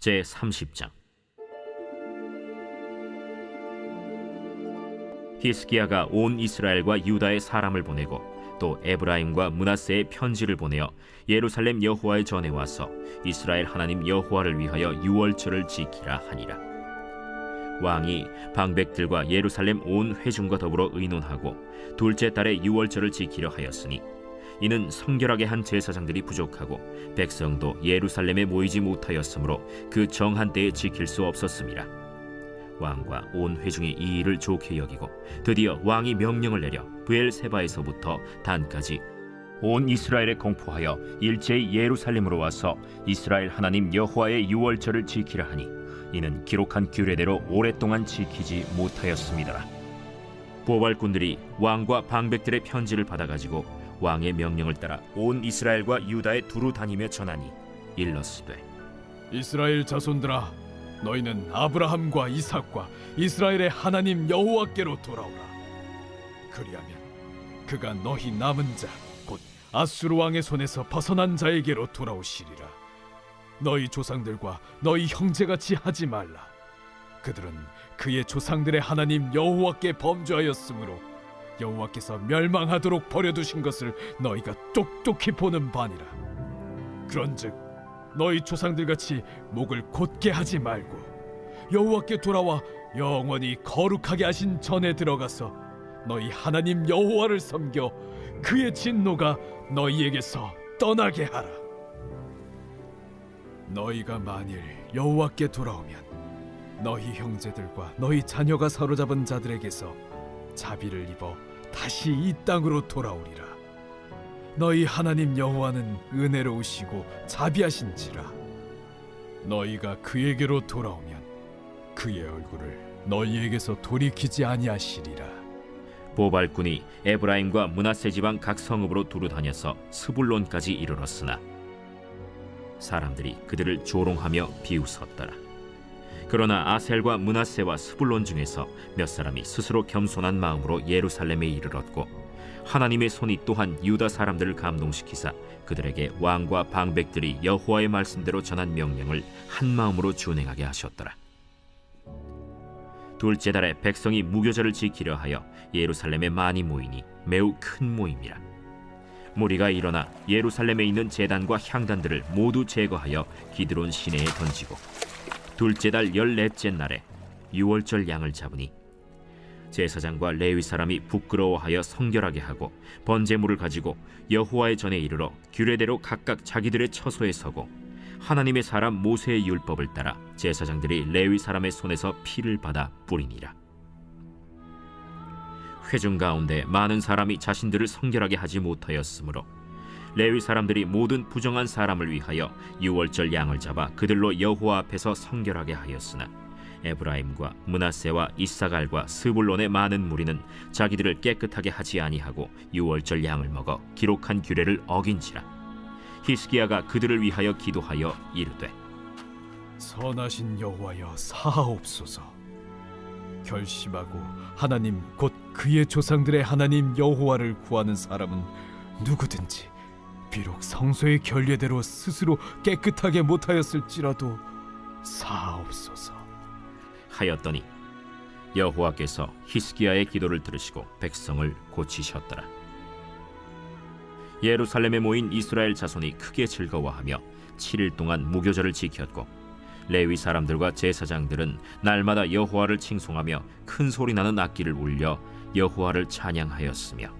제 30장. 히스기야가 온 이스라엘과 유다의 사람을 보내고 또 에브라임과 문하세의 편지를 보내어 예루살렘 여호와의 전에 와서 이스라엘 하나님 여호와를 위하여 유월절을 지키라 하니라. 왕이 방백들과 예루살렘 온 회중과 더불어 의논하고 둘째 달에 유월절을 지키려 하였으니 이는 성결하게 한 제사장들이 부족하고 백성도 예루살렘에 모이지 못하였으므로 그 정한 때에 지킬 수 없었음이라 왕과 온 회중이 이 일을 좋게 여기고 드디어 왕이 명령을 내려 브엘세바에서부터 단까지 온 이스라엘에 공포하여 일제히 예루살렘으로 와서 이스라엘 하나님 여호와의 유월절을 지키라 하니 이는 기록한 규례대로 오랫동안 지키지 못하였습니다. 보발꾼들이 왕과 방백들의 편지를 받아가지고 왕의 명령을 따라 온 이스라엘과 유다에 두루 다니며 전하니 일러스되 이스라엘 자손들아 너희는 아브라함과 이삭과 이스라엘의 하나님 여호와께로 돌아오라. 그리하면 그가 너희 남은 자 곧 아수르 왕의 손에서 벗어난 자에게로 돌아오시리라. 너희 조상들과 너희 형제같이 하지 말라. 그들은 그의 조상들의 하나님 여호와께 범죄하였으므로 여호와께서 멸망하도록 버려두신 것을 너희가 똑똑히 보는 바니라 그런즉 너희 조상들 같이 목을 곧게 하지 말고 여호와께 돌아와 영원히 거룩하게 하신 전에 들어가서 너희 하나님 여호와를 섬겨 그의 진노가 너희에게서 떠나게 하라. 너희가 만일 여호와께 돌아오면 너희 형제들과 너희 자녀가 사로잡은 자들에게서 자비를 입어 다시 이 땅으로 돌아오리라. 너희 하나님 여호와는 은혜로우시고 자비하신지라 너희가 그에게로 돌아오면 그의 얼굴을 너희에게서 돌이키지 아니하시리라 보발꾼이 에브라임과 문하세 지방 각 성읍으로 두루 다녀서 스불론까지 이르렀으나 사람들이 그들을 조롱하며 비웃었더라. 그러나 아셀과 문하세와 스불론 중에서 몇 사람이 스스로 겸손한 마음으로 예루살렘에 이르렀고 하나님의 손이 또한 유다 사람들을 감동시키사 그들에게 왕과 방백들이 여호와의 말씀대로 전한 명령을 한 마음으로 준행하게 하셨더라. 둘째 달에 백성이 무교절을 지키려 하여 예루살렘에 많이 모이니 매우 큰 모임이라. 무리가 일어나 예루살렘에 있는 제단과 향단들을 모두 제거하여 기드론 시내에 던지고 둘째 달 열넷째 날에 유월절 양을 잡으니 제사장과 레위 사람이 부끄러워하여 성결하게 하고 번제물을 가지고 여호와의 전에 이르러 규례대로 각각 자기들의 처소에 서고 하나님의 사람 모세의 율법을 따라 제사장들이 레위 사람의 손에서 피를 받아 뿌리니라. 회중 가운데 많은 사람이 자신들을 성결하게 하지 못하였으므로 레위 사람들이 모든 부정한 사람을 위하여 유월절 양을 잡아 그들로 여호와 앞에서 성결하게 하였으나 에브라임과 문하세와 이사갈과 스불론의 많은 무리는 자기들을 깨끗하게 하지 아니하고 유월절 양을 먹어 기록한 규례를 어긴지라. 히스기야가 그들을 위하여 기도하여 이르되 선하신 여호와여 사하옵소서. 결심하고 하나님 곧 그의 조상들의 하나님 여호와를 구하는 사람은 누구든지 비록 성소의 결례대로 스스로 깨끗하게 못하였을지라도 사하옵소서 하였더니 여호와께서 히스기야의 기도를 들으시고 백성을 고치셨더라. 예루살렘에 모인 이스라엘 자손이 크게 즐거워하며 7일 동안 무교절을 지켰고 레위 사람들과 제사장들은 날마다 여호와를 칭송하며 큰 소리 나는 악기를 울려 여호와를 찬양하였으며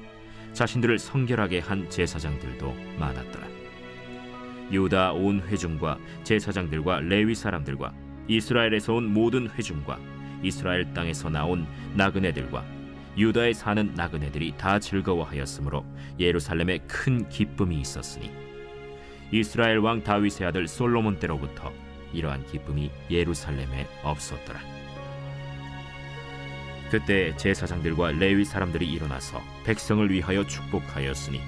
자신들을 성결하게 한 제사장들도 많았더라. 유다 온 회중과 제사장들과 레위 사람들과 이스라엘에서 온 모든 회중과 이스라엘 땅에서 나온 나그네들과 유다에 사는 나그네들이 다 즐거워하였으므로 예루살렘에 큰 기쁨이 있었으니 이스라엘 왕 다윗의 아들 솔로몬 때로부터 이러한 기쁨이 예루살렘에 없었더라. 그때 제사장들과 레위 사람들이 일어나서 백성을 위하여 축복하였으니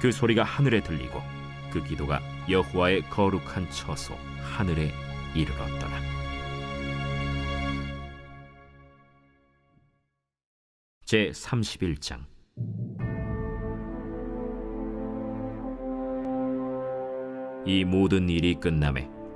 그 소리가 하늘에 들리고 그 기도가 여호와의 거룩한 처소 하늘에 이르렀더라. 제 31장 이 모든 일이 끝남에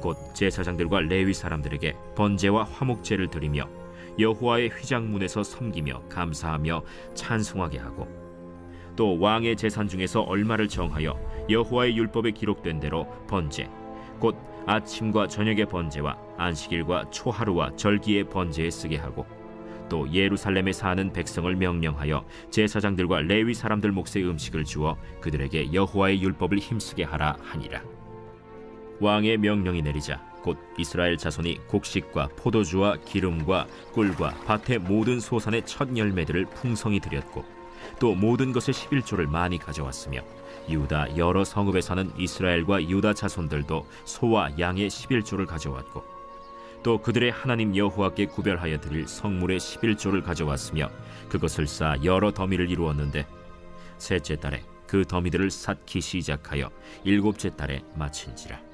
곧 제사장들과 레위 사람들에게 번제와 화목제를 드리며 여호와의 휘장문에서 섬기며 감사하며 찬송하게 하고 또 왕의 재산 중에서 얼마를 정하여 여호와의 율법에 기록된 대로 번제 곧 아침과 저녁의 번제와 안식일과 초하루와 절기의 번제에 쓰게 하고 또 예루살렘에 사는 백성을 명령하여 제사장들과 레위 사람들 몫의 음식을 주어 그들에게 여호와의 율법을 힘쓰게 하라 하니라 왕의 명령이 내리자 곧 이스라엘 자손이 곡식과 포도주와 기름과 꿀과 밭의 모든 소산의 첫 열매들을 풍성히 드렸고 또 모든 것의 11조를 많이 가져왔으며 유다 여러 성읍에 사는 이스라엘과 유다 자손들도 소와 양의 11조를 가져왔고 또 그들의 하나님 여호와께 구별하여 드릴 성물의 11조를 가져왔으며 그것을 쌓아 여러 더미를 이루었는데 셋째 달에 그 더미들을 쌓기 시작하여 일곱째 달에 마친지라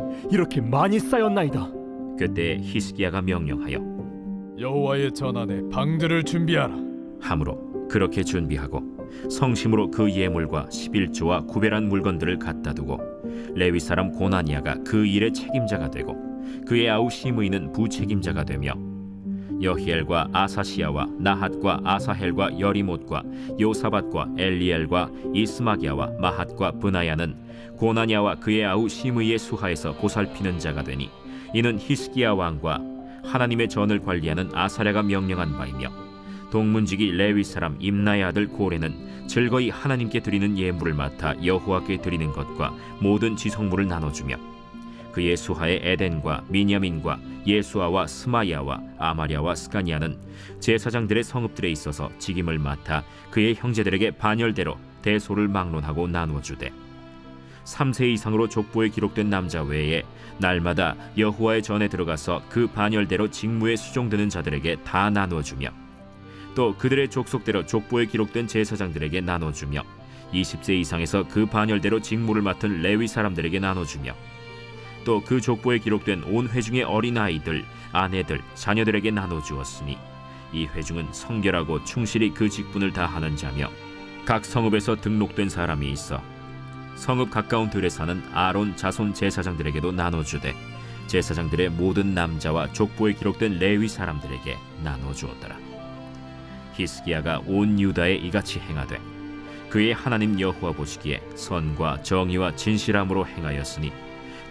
이렇게 많이 쌓였나이다. 그때 히스기야가 명령하여 여호와의 전안에 방들을 준비하라. 함으로 그렇게 준비하고 성심으로 그 예물과 11조와 구별한 물건들을 갖다 두고 레위 사람 고나니아가 그 일의 책임자가 되고 그의 아우 시므이는 부책임자가 되며 여히엘과 아사시아와 나핫과 아사헬과 여리못과 요사밧과 엘리엘과 이스마기야와 마핫과 브나야는 고나니아와 그의 아우 시므이의 수하에서 보살피는 자가 되니 이는 히스기야 왕과 하나님의 전을 관리하는 아사랴가 명령한 바이며 동문지기 레위 사람 임나의 아들 고레는 즐거이 하나님께 드리는 예물을 맡아 여호와께 드리는 것과 모든 지성물을 나눠주며 그의 수하의 에덴과 미냐민과 예수아와 스마야와 아마랴와 스가니아는 제사장들의 성읍들에 있어서 직임을 맡아 그의 형제들에게 반열대로 대소를 막론하고 나누어 주되 3세 이상으로 족보에 기록된 남자 외에 날마다 여호와의 전에 들어가서 그 반열대로 직무에 수종되는 자들에게 다 나누어주며 또 그들의 족속대로 족보에 기록된 제사장들에게 나눠주며 20세 이상에서 그 반열대로 직무를 맡은 레위 사람들에게 나눠주며 또 그 족보에 기록된 온 회중의 어린 아이들, 아내들, 자녀들에게 나눠주었으니 이 회중은 성결하고 충실히 그 직분을 다하는 자며 각 성읍에서 등록된 사람이 있어 성읍 가까운 들에 사는 아론 자손 제사장들에게도 나눠주되 제사장들의 모든 남자와 족보에 기록된 레위 사람들에게 나눠주었더라. 히스기야가 온 유다에 이같이 행하되 그의 하나님 여호와 보시기에 선과 정의와 진실함으로 행하였으니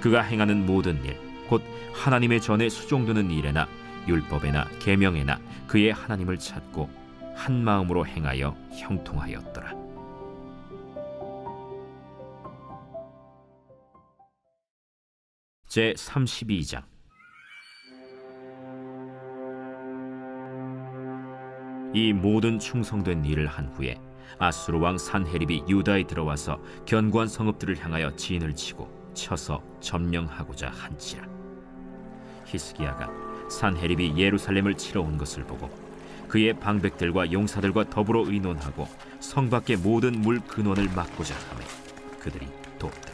그가 행하는 모든 일 곧 하나님의 전에 수종드는 일에나 율법에나 계명에나 그의 하나님을 찾고 한 마음으로 행하여 형통하였더라. 제 32장. 이 모든 충성된 일을 한 후에 아수르 왕 산헤립이 유다에 들어와서 견고한 성읍들을 향하여 진을 치고 쳐서 점령하고자 한지라. 히스기야가 산헤립이 예루살렘을 치러 온 것을 보고 그의 방백들과 용사들과 더불어 의논하고 성 밖의 모든 물 근원을 막고자 하매 그들이 돕더라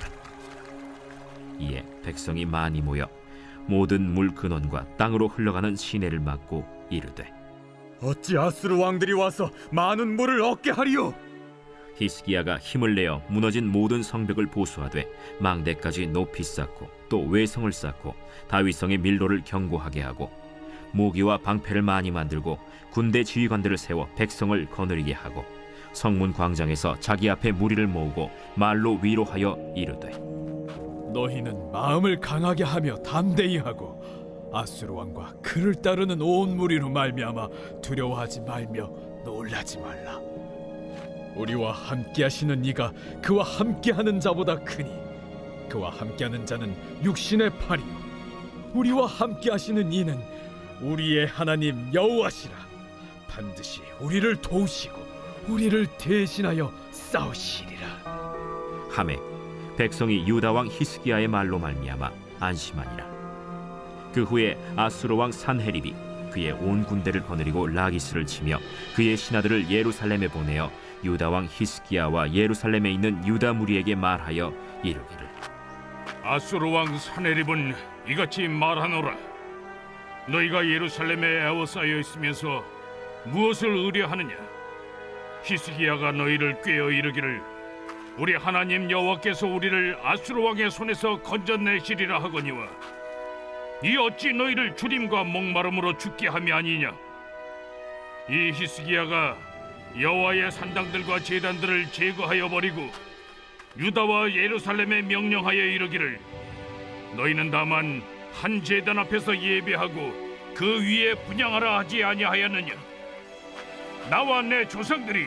이에 백성이 많이 모여 모든 물 근원과 땅으로 흘러가는 시내를 막고 이르되 어찌 아수르 왕들이 와서 많은 물을 얻게 하리요? 히스기야가 힘을 내어 무너진 모든 성벽을 보수하되 망대까지 높이 쌓고 또 외성을 쌓고 다윗성의 밀로를 견고하게 하고 모기와 방패를 많이 만들고 군대 지휘관들을 세워 백성을 거느리게 하고 성문 광장에서 자기 앞에 무리를 모으고 말로 위로하여 이르되 너희는 마음을 강하게 하며 담대히 하고 아수르 왕과 그를 따르는 온 무리로 말미암아 두려워하지 말며 놀라지 말라. 우리와 함께하시는 이가 그와 함께하는 자보다 크니 그와 함께하는 자는 육신의 팔이요 우리와 함께하시는 이는 우리의 하나님 여호와시라 반드시 우리를 도우시고 우리를 대신하여 싸우시리라. 하매 백성이 유다 왕 히스기야의 말로 말미암아 안심하니라. 그 후에 아수르 왕 산헤립이 그의 온 군대를 거느리고 라기스를 치며 그의 신하들을 예루살렘에 보내어 유다 왕 히스기야와 예루살렘에 있는 유다 무리에게 말하여 이르기를. 아수르 왕 사네립은 이같이 말하노라. 너희가 예루살렘에 애워싸여 있으면서 무엇을 의뢰하느냐? 히스기야가 너희를 꾀어 이르기를 우리 하나님 여호와께서 우리를 아수르 왕의 손에서 건져내시리라 하거니와 이 어찌 너희를 주림과 목마름으로 죽게 함이 아니냐? 이 히스기야가 여호와의 산당들과 제단들을 제거하여 버리고 유다와 예루살렘에 명령하여 이르기를 너희는 다만 한 제단 앞에서 예배하고 그 위에 분양하라 하지 아니하였느냐? 나와 내 조상들이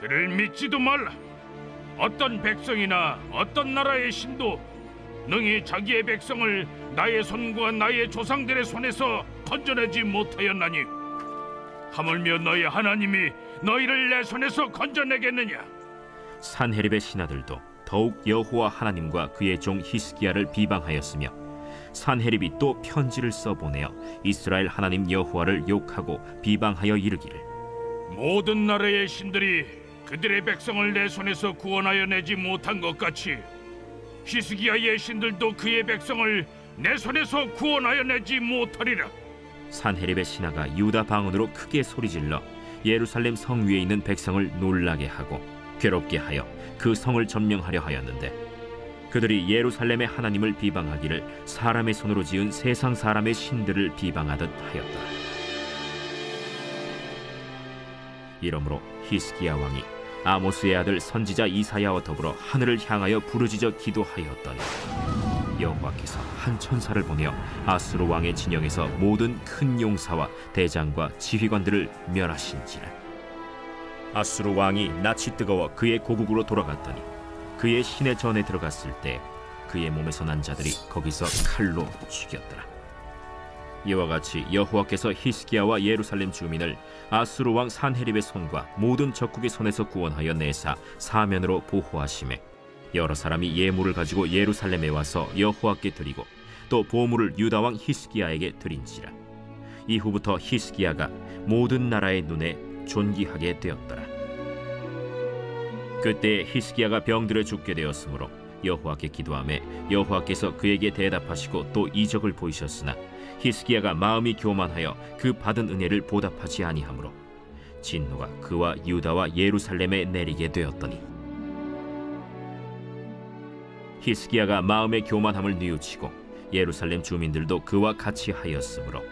그를 믿지도 말라. 어떤 백성이나 어떤 나라의 신도 능히 자기의 백성을 나의 손과 나의 조상들의 손에서 건져내지 못하였나니 하물며 너희 하나님이 너희를 내 손에서 건져내겠느냐? 산헤립의 신하들도 더욱 여호와 하나님과 그의 종 히스기야를 비방하였으며 산헤립이 또 편지를 써보내어 이스라엘 하나님 여호와를 욕하고 비방하여 이르기를. 모든 나라의 신들이 그들의 백성을 내 손에서 구원하여 내지 못한 것 같이 히스기야의 신들도 그의 백성을 내 손에서 구원하여 내지 못하리라 산헤립의 신하가 유다 방언으로 크게 소리질러 예루살렘 성 위에 있는 백성을 놀라게 하고 괴롭게 하여 그 성을 점령하려 하였는데 그들이 예루살렘의 하나님을 비방하기를 사람의 손으로 지은 세상 사람의 신들을 비방하듯 하였다. 이러므로 히스기야 왕이 아모스의 아들 선지자 이사야와 더불어 하늘을 향하여 부르짖어 기도하였더니 여호와께서 한 천사를 보내어 아수르 왕의 진영에서 모든 큰 용사와 대장과 지휘관들을 멸하신지라. 아수르 왕이 낯이 뜨거워 그의 고국으로 돌아갔더니 그의 신의 전에 들어갔을 때 그의 몸에서 난 자들이 거기서 칼로 죽였더라 이와 같이 여호와께서 히스기야와 예루살렘 주민을 아수르 왕 산헤립의 손과 모든 적국의 손에서 구원하여 내사 사면으로 보호하심에 여러 사람이 예물을 가지고 예루살렘에 와서 여호와께 드리고 또 보물을 유다 왕 히스기야에게 드린지라. 이후부터 히스기야가 모든 나라의 눈에 존귀하게 되었더라. 그때 히스기야가 병들어 죽게 되었으므로 여호와께 기도하매 여호와께서 그에게 대답하시고 또 이적을 보이셨으나 히스기야가 마음이 교만하여 그 받은 은혜를 보답하지 아니하므로 진노가 그와 유다와 예루살렘에 내리게 되었더니 히스기야가 마음의 교만함을 뉘우치고 예루살렘 주민들도 그와 같이 하였으므로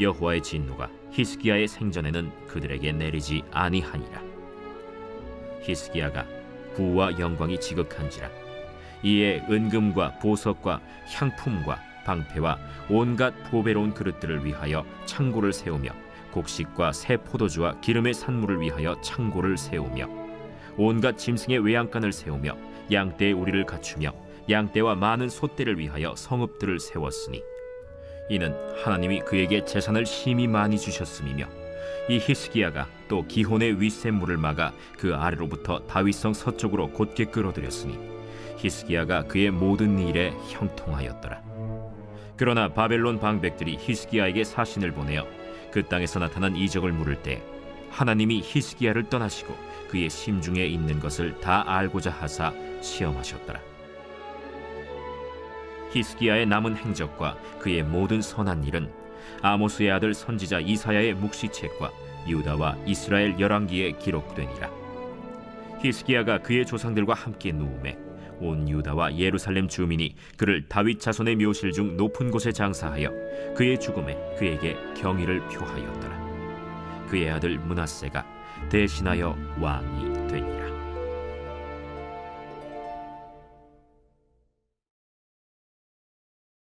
여호와의 진노가 히스기야의 생전에는 그들에게 내리지 아니하니라. 히스기야가 부와 영광이 지극한지라 이에 은금과 보석과 향품과 방패와 온갖 보배로운 그릇들을 위하여 창고를 세우며 곡식과 새 포도주와 기름의 산물을 위하여 창고를 세우며 온갖 짐승의 외양간을 세우며 양떼의 우리를 갖추며 양떼와 많은 소떼를 위하여 성읍들을 세웠으니 이는 하나님이 그에게 재산을 심히 많이 주셨음이며 이 히스기야가 또 기혼의 윗샘물을 막아 그 아래로부터 다윗성 서쪽으로 곧게 끌어들였으니 히스기야가 그의 모든 일에 형통하였더라. 그러나 바벨론 방백들이 히스기야에게 사신을 보내어 그 땅에서 나타난 이적을 물을 때 하나님이 히스기야를 떠나시고 그의 심중에 있는 것을 다 알고자 하사 시험하셨더라. 히스기야의 남은 행적과 그의 모든 선한 일은 아모스의 아들 선지자 이사야의 묵시책과 유다와 이스라엘 열왕기에 기록되니라. 히스기야가 그의 조상들과 함께 누움에 온 유다와 예루살렘 주민이 그를 다윗 자손의 묘실 중 높은 곳에 장사하여 그의 죽음에 그에게 경의를 표하였더라. 그의 아들 문하세가 대신하여 왕이.